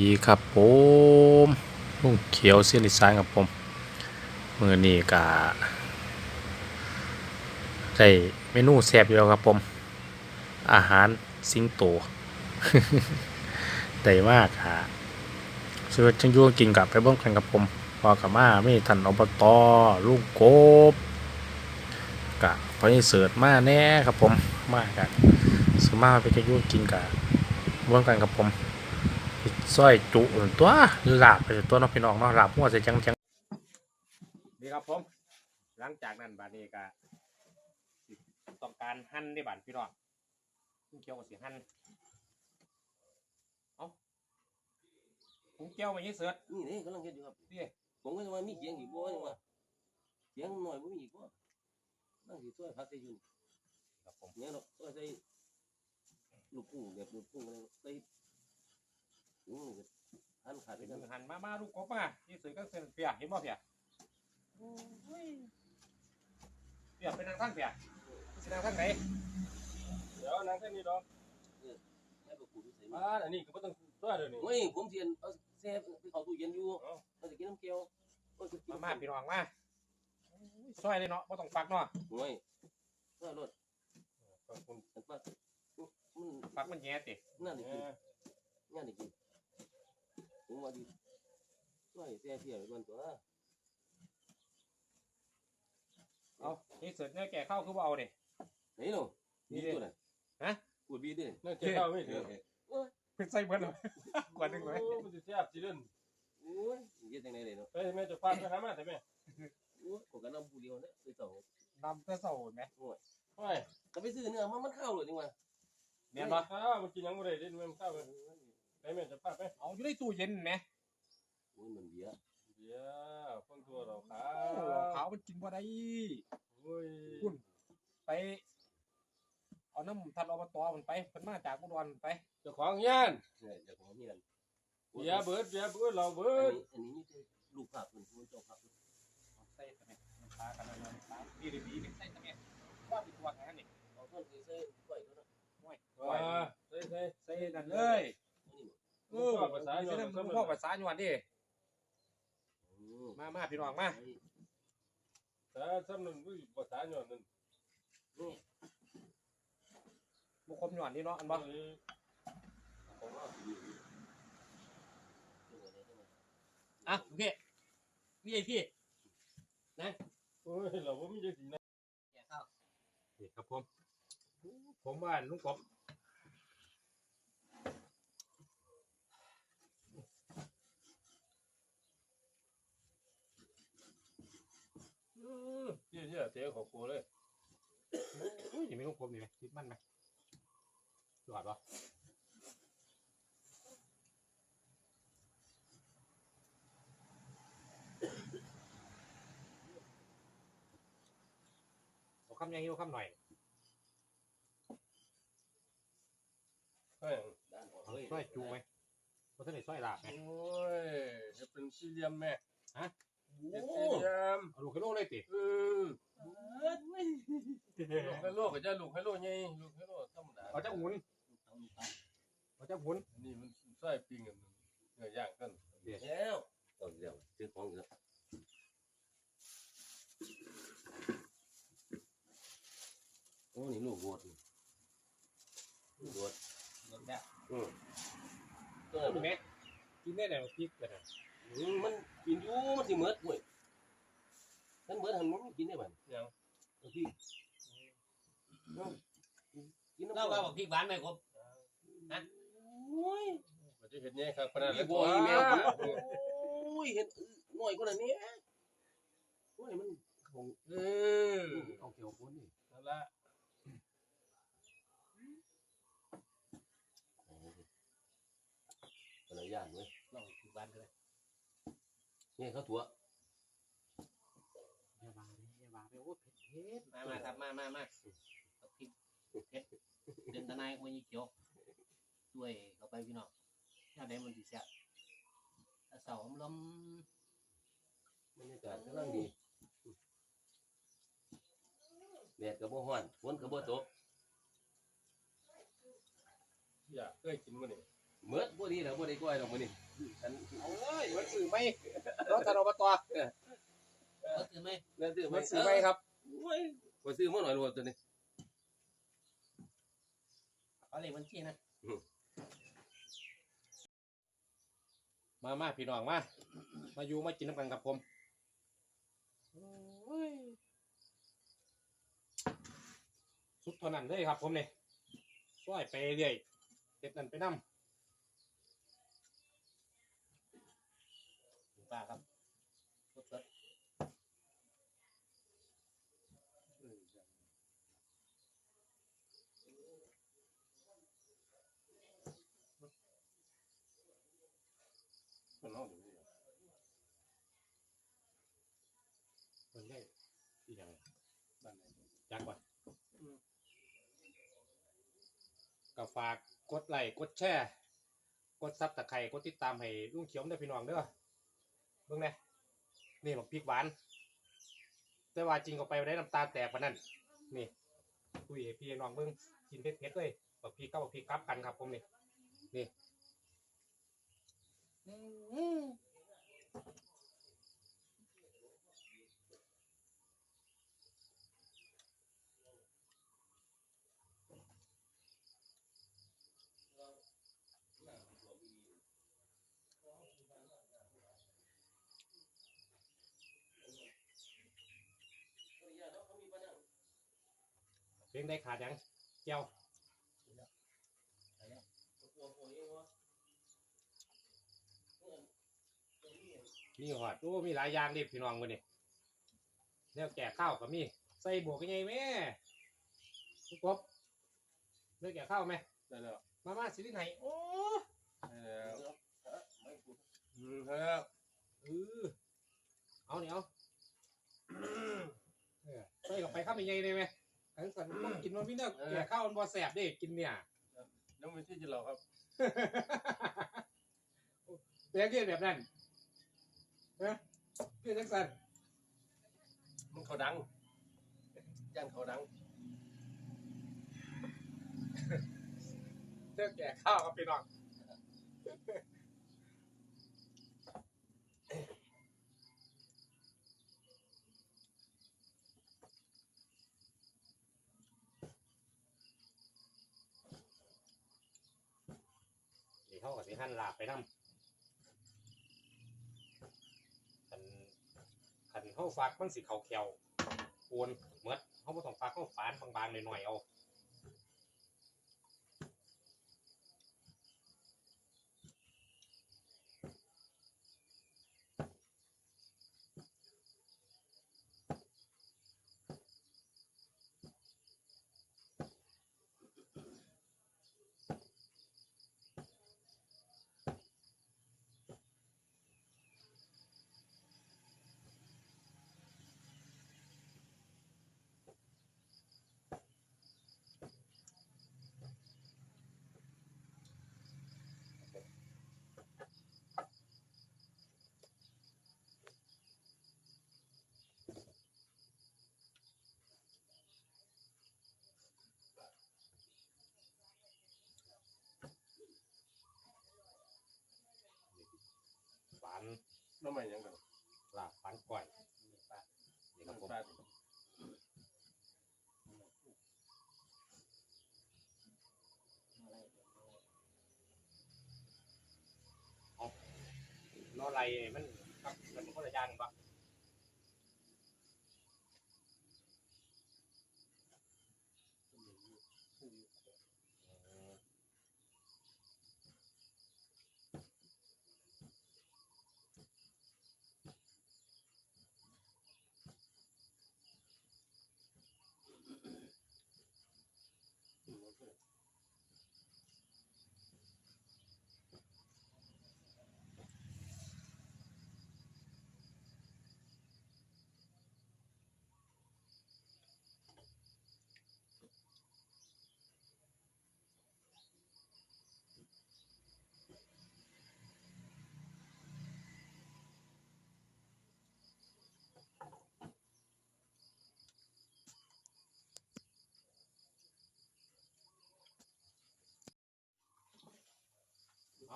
ดีครับผมลุงเขียวเสียนอีสานครับผมมือนี้กะได้เมนูแซ่บอยู่แล้วครับผม อาหารสิงโตได้มากค่ะชีวิตช่างยุ่งกินกับไปเบ้างกันครับผมพอกับมาไม่ทันอบตลูกโกบกะพอนี้เสิร์ชมาแน่ครับผมมากะซื้อมาไปจะยุ่งกินกับเบ้างกันครับผม ซอยจุตัวลาบไปตัวเน้องพี่น้องเนาะลาบหัวใส่จังจังดีครับผม หลังจากนั้นบาดนี้ก็สิต้องการหั่นในบานพี่น้องผมเกี่ยวกับสิหั่นเอาผมเกี่ยวมายี่เสือนี่นี่กำลังเฮ็ดอยู่ครับนี่ผมก็จะว่ามีเสียงอีกบ่ยังว่าเสียงหน่อยบ่มีอีกบ่นั่งสิช่วยพักได้อยู่ครับผมเนี่ยเนาะช่วยใส่ลูกกุ้งแบบลูกกุ้งอะไรใส่ อืมหันขาดไปเป็นกันมือหั่นมามาลูกกบมายี่เสือก็เส้นเปียเห็นบ่เปียเปียเป็นทางทางเปียเป็นทางทางไหนเดี๋ยวนั่งแค่นี้ดอกให้บ่กุ้งใส่มาอันนี้ก็บ่ต้องตัวเดี๋ยวนี้โอ้ยผมเสียนเอาแซ่ไปเข้าตู้เย็นอยู่เอาจะกินน้ำเกลียวโอ้ยจะกินมามาพี่น้องมาซอยเลยเนาะบ่ต้องฟักเนาะโอ้ยช่วยรถขอบคุณมันปักมันฟักมันแย่ตินั่นนี่เอกินอนั่นนี่กิน ผมว่าดีช่วยแซ่เที่ยวไปก่อนตัวเอานี่เสร็จเนี่ยแก่เข้าคือบ่เอาดิไหนเนาะนี่บีดิตัวน่ะฮะกูดบีด้วยนั่นเจ้าข้าวไม่ถือเป็นไส้เบิดเลยกว่าหนึงเลยโอ้มันจะแซ่บสิเด่นโอ้ยเฮ็ดจังได๋เลยเนาะไปแม่จะฟาดไปหามาแต่แม่โอ้ยกูก็นำผู้เดียวเนี่ยไปต่อนำแต่เสาไหมโอ้ยก็ไปซื้อเนื้อมันมันเข้าเลยจังว่าเมียนบ่ข้าวมันกินยังบ่ได้เด่นแม่ข้าว ไปแม่จะฟาดไปเอาอยู่ในตู้เย็นไหมโอ้ยมันเบียร์เดี๋ยวฟังตัวเราขาขาวมันกินบ่ได้โอ้ยคุณไปเอาน้ำทัดอบตมันไปเพิ่นมาจากอุดรไปเจ้าของย่านเนี่ยเจ้าของเฮียนเบียร์เบิดเบียร์เบิดเราอัเบินดนี้อันนี้นี่คือลูกภาพเพิ่นผู้เจ้าภาพเอาใส่ตะเม็ดมันปลากันแล้วมันปลาดีดีดีใส่ตะเม็ดว่ามีตัวแค่นี้เอาเพิ่นเคยใส่ก้อยตัวนั้นว่าใส่ใส่ใส่นั่นเลย นี่เออภาษาอยู่นั่นมันพ่อภาษาอยู่วันดิอืมมามาพี่น้องมาแต่สำนึกวิภาษาหย่อนนั่นนี่บุคคลอยู่วันนี้เนาะอันบ่ผมเอาสิอยู่นี่อะโอเคนี่ไอ้พี่โอ้ยเราบ่มีจังซี่นะนี่ครับผมผมบ้านลุงกบ อือเยี่ยๆเตะของกูเลยอุ้ยยังไม่ลุงกบนี่ไหมคิดมันไหมหลอดปะเอาคำยังหิวคำหน่อยใช่ด้านออกเลยช่วยจูไหมเพราะท่านได้ช่วยลาบไหมโอ้ยจะเป็นสี่เหลี่ยมแม่ฮะ เป็นสี่เหลี่ยมเอาลูกให้โลกเลยติเออลูกให้โลกก็จะลูกให้โลกไงลูกให้โลกธรรมดาเขาจะหมุนเขาจะหมุนอันนี้มันใส่ปิ้งกันเนื้อย่างกันแล้วเอาเดี๋ยวซื้อของอีกแล้วโอ้นี่ลูกโหดนี่ลูกโหดรถเนี่ยอืมเออแม่กินได้แต่พริกแต่อืมมันกินอยู่มันสิเหมิดเว้ยมันเหมิดหันมันกินได้บ่ ยัง บางทีกินน้ำ เราก็บอกพริกหวานไหมครับโอ้ยมันจะเห็นไงครับขนาดไอ้บอยแมวโอ้ยเห็นหน่อยกว่านี้โอ้ยมันของเออเอาเกี่ยวคนนี่นั่นละคนละอย่างเว้ยลองพริกหวานกันเลยนี่เขาถั่วอย่ามาอย่ามาไปโอ้เผ็ดเผ็ดมามาครับมามามา เอาพริกเผ็ดเดินตะไนโอ้ยเขียวด้วยเข้าไปพี่น้องถ้าได้มันสิแซ่บถ้าเสาอมลมบรรยากาศกำลังดีแดดก็บ่ฮ้อนฝนก็บ่ตกอยากเคยกินมันนี่เมิดบ่ดีแล้วบ่ได้ก้อยดอกมื้อนี้ออันเอาเลยมันสื่อไหมรถทนอบตก็คือไม่เงินซื้อมันสื่อไหมครับโอ้ยไปซื้อมาหน่อยรวมตัวนี้ เอาเลขบัญชีนะมามาพี่น้องมา มาอยู่มากินน้ำกันกับผมโอ้ยสุดเท่านั้นเลยครับผมเนี่ยซ้อยไปเรื่อยเด็ดนั่นไปนั่ถูกป่ะครับสดสด มันห้องอยู่นี่ มันได้ที่ยัง บ้านไหน จักว่า ก็ฝากกดไลค์กดแชร์กดซับตะไคร่กดติดตามให้ลุงเขียวเด้พี่น้องเด้อเบิ่งน่นี่บักพริกหวาน แต่ว่าจริงก็ไปได้น้ำตาแตกปานนั้นนี่คุยให้พี่น้องเบิ่งกินเผ็ดๆเลยบักพริกกับบักพริกกลับกันครับผมนี่นี่ อื้อเพลงได้ขาดยังเจ้ามีหอดโอ้มีหลายอย่างดิพี่น้องมื้อนี้แนวแก่ข้าวก็มี ใส่บวกยังไงแม่ทุกครบเลือกแก่ข้าวไหมได้แล้วมามาสิริไหนโอ้ได้แล้วอืมครับเออเอาเนี่ยเอาเออใส่กับไปข้าวยังไงได้ไหม อันสันต้องกินมันพี่เนื้อแก่ข้าวมันบ่แสบเด้กินเนี่ยยังไม่ที่จะเราครับเป็นเรื่องแบบนั้นเนะเพื่อนจังสันมันเขาดังย่านเขาดังเลือกแก่ข้าวครับพี่น้อง เขาก็สิหั่นลาบไปนำคันคันเขาฝากมันสิเขาแควโอนเมือดเขาบ่ต้องฝากเขาฝานบางๆหน่อยๆเอา ฝั นน้ำใหม่ยังกันลาบฝันก่อยนี่ครับผมปลานอไรมันครับมันคนละอย่างปะ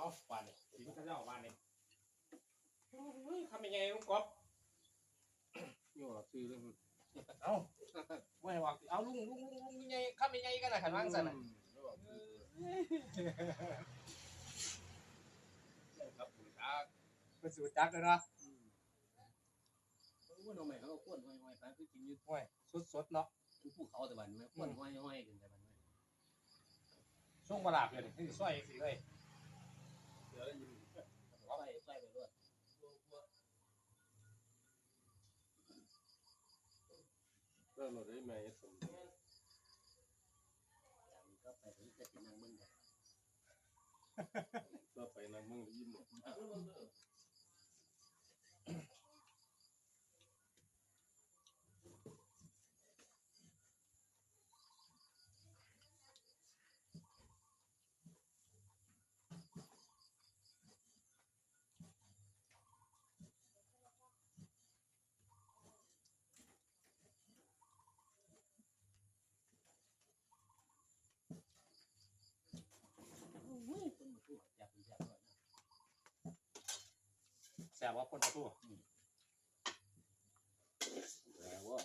เอาบานนี่สิมันจะเล่าบานนี่เฮ้ยทำยังไงลุงกบนี่ว่าซื้อเรื่องเอาไม่ให้บอกสิเอาลุงลุงลุงลุงยังไงทำยังไงกันนะขันวางสั่นน่ะครับคุณตาเป็นสูตรจักเลยเนาะว่าน้องใหม่เขาก็ข้วนห้อยๆไปคือกินอยู่โอ้ยสดๆเนาะทุกภูเขาแต่บันไม่ข้วนห้อยๆกันแต่บันไม่ช่วงบลาบเลยนี่ซอยเองสิเลยเดี๋ยวยินใส่ใส่ไปด้วยเรื่องเราได้ไหมสมอย่างก็ไปถึงจะกินนางมึงกันก็ไปนั่งมึงยิ้มหมด คนมาทั่วจับเป็นจับก่อน แซ่บว่าคนประตูแต่ว่า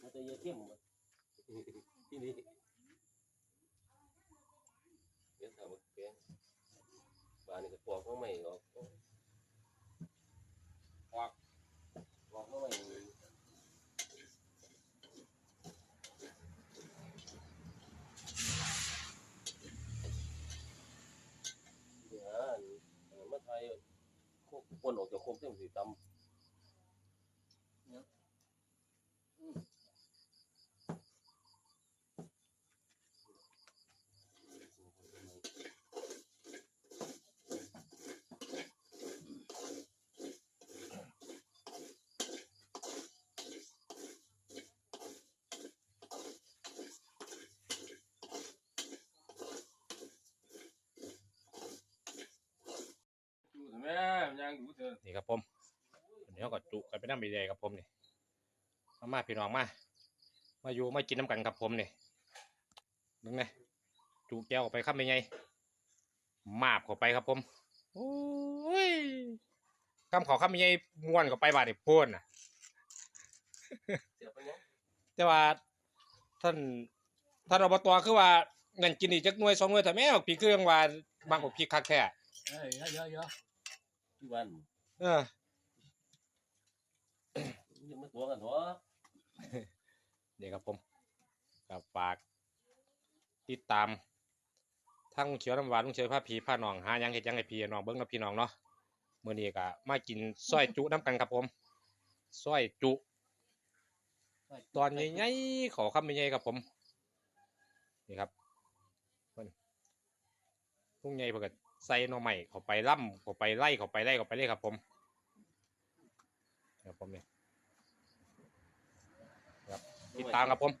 มันจะเยอะเข้มหมดที่นี่เดี๋ยวถามว่าแกบ้านนี่ก็ปอกมาใหม่ออกปอกปอกมาใหม่ เดี๋ยวอันมาไทยโคนออกจากโคกเต็มสีตำ ดูเถอะแม่ยังดูเถอะ นี่ ครับผมเดี๋ยวก็จุกันไปน้ำใหญ่ๆครับผมนี่มามาพี่น้องมา มาอยู่มากินน้ำกันครับผมนี่นึงไงจุแก้วออกไปครับเป็นไงมาบเข้าไปครับผมโอ้ยคำขอคำเป็นไงม้วนเข้าไปบาดนี่พ่นน่ะแต่ว่าท่านท่านอบตคือว่าเงินกินอีกจักหน่วยสองหน่วยแต่แม่บอกพี่เครื่องว่าบางบอกพี่คักแท้เอ้ยเยอะเยอะเยอะที่บ้าน เออยังไม่ตัวกันเถอะเดี๋ยวครับผมกับฝากติดตามทั้งลุงเขียวน้ำหวานลุงเฉยผ้าผีผ้าหนองหาหยังเห็ดหยังให้พี่น้องเบิ้งกับพี่น้องเนาะมื้อนี้ก็มากินซอยจุน้ำกันครับผมซอยจุ ตอนใหญ่ๆขอคำใหญ่ๆครับผมนี่ครับเพิ่นพุ่งใหญ่เพื่อ ใส่หน่อใหม่เข้าไปล่ำเข้าไปไล่เข้าไปไล่เข้าไปเลยครับผมครับผมเนี่ยครับติดตามครับผม